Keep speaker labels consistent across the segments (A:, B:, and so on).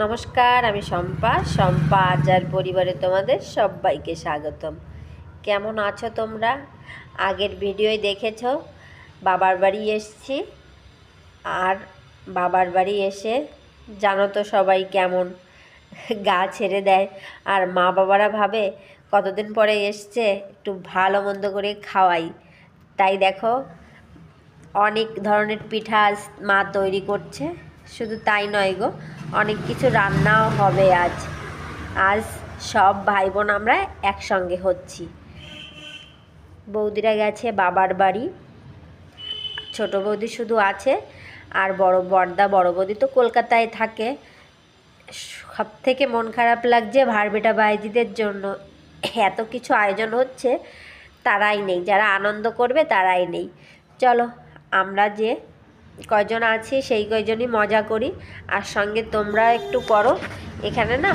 A: নমস্কার, আমি শম্পা। শম্পা আজার পরিবারে তোমাদের সবাইকে স্বাগতম। কেমন আছো তোমরা? আগের ভিডিওয় দেখেছ, বাবার বাড়ি এসছি। আর বাবার বাড়ি এসে জানো তো সবাই কেমন গা ছেড়ে দেয়। আর মা বাবারা ভাবে কতদিন পরে এসছে, একটু ভালো মন্দ করে খাওয়াই। তাই দেখো, অনেক ধরনের পিঠা মা তৈরি করছে। শুধু তাই নয় গো, অনেক কিছু রান্নাও হবে আজ। আজ সব ভাই বোন আমরা একসঙ্গে হচ্ছি। বৌদিরা গেছে বাবার বাড়ি। ছোট বৌদি শুধু আছে, আর বড় বড়দা বড় বৌদি তো কলকাতায় থাকে। সব থেকে মন খারাপ লাগছে ভাড়বেটা বাইজিদের জন্য। এত কিছু আয়োজন হচ্ছে, তারাই নেই। যারা আনন্দ করবে তারাই নেই। চলো, আমরা যে কয়জন আছি সেই কয়জনই মজা করি। আর সঙ্গে তোমরা একটু করো এখানে না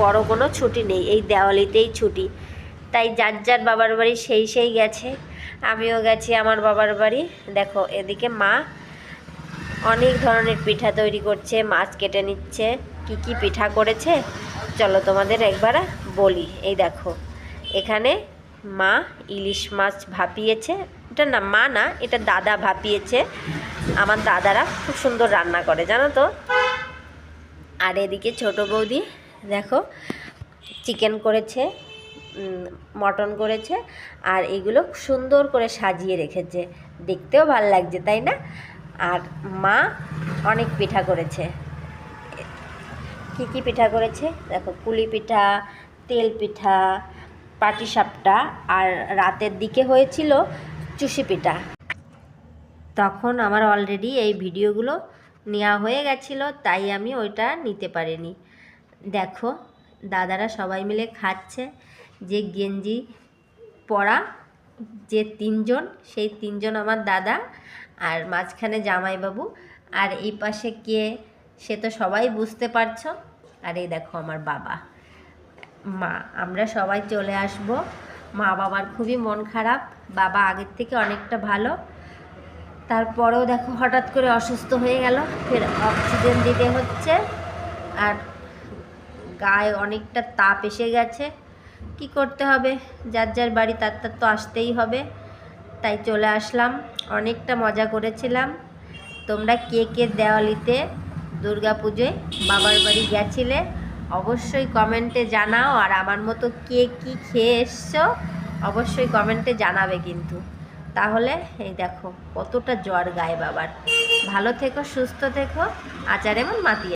A: বড় কোনো ছুটি নেই, এই দেওয়ালিতেই ছুটি। তাই যার যার বাবার বাড়ি সেই সেই গেছে, আমিও গেছি আমার বাবার বাড়ি। দেখো, এদিকে মা অনেক ধরনের পিঠা তৈরি করছে, মাছ কেটে নিচ্ছে, কি কি পিঠা করেছে? চলো তোমাদের একবার বলি। এই দেখো, এখানে মা ইলিশ মাছ ভাপিয়েছে। এটা না, মা না, এটা দাদা ভাপিয়েছে। আমার দাদারা খুব সুন্দর রান্না করে, জানো তো? আর এদিকে ছোট বৌদি, দেখো চিকেন করেছে মটন করেছে, আর এগুলো সুন্দর করে সাজিয়ে রেখেছে। দেখতেও ভালো লাগছে, তাই না? আর মা অনেক পিঠা করেছে। কী কী পিঠা করেছে? দেখো পুলি পিঠা, তেল পিঠা পাটিসাপটা আর রাতের দিকে হয়েছিল চুষি পিঠা। তখন আমার অলরেডি এই ভিডিওগুলো নেওয়া হয়ে গেছিল, তাই আমি ওইটা নিতে পারিনি। দেখো, দাদারা সবাই মিলে খাচ্ছে, যে গেঞ্জি পরা যে তিনজন, সেই তিনজন আমার দাদা আর মাঝখানে জামাইবাবু। আর এই পাশে কে, সে তো সবাই বুঝতে পারছ। আর এই দেখো আমার বাবা। মা, আমরা সবাই চলে আসব। মা বাবার খুবই মন খারাপ, বাবা আগের থেকে অনেকটা ভালো। তারপরেও দেখো হঠাৎ করে অসুস্থ হয়ে গেল, ফের অক্সিজেন দিতে হচ্ছে। আর গায়ে অনেকটা তাপ এসে গেছে। কি করতে হবে? যার যার বাড়ি তার তার তো আসতেই হবে। তাই চলে আসলাম। অনেকটা মজা করেছিলাম। তোমরা কে কে দেওয়ালিতে দুর্গা পুজোয় বাবার বাড়ি গেছিলে? অবশ্যই কমেন্টে জানাও আর আমার মতো কে কি খেয়ে এসছো অবশ্যই কমেন্টে জানাবে কিন্তু। তাহলে এই দেখো কতটা জ্বর গায়ে বাবার। ভালো থেকো, সুস্থ থেকো। আচার এমন মাতিয়ে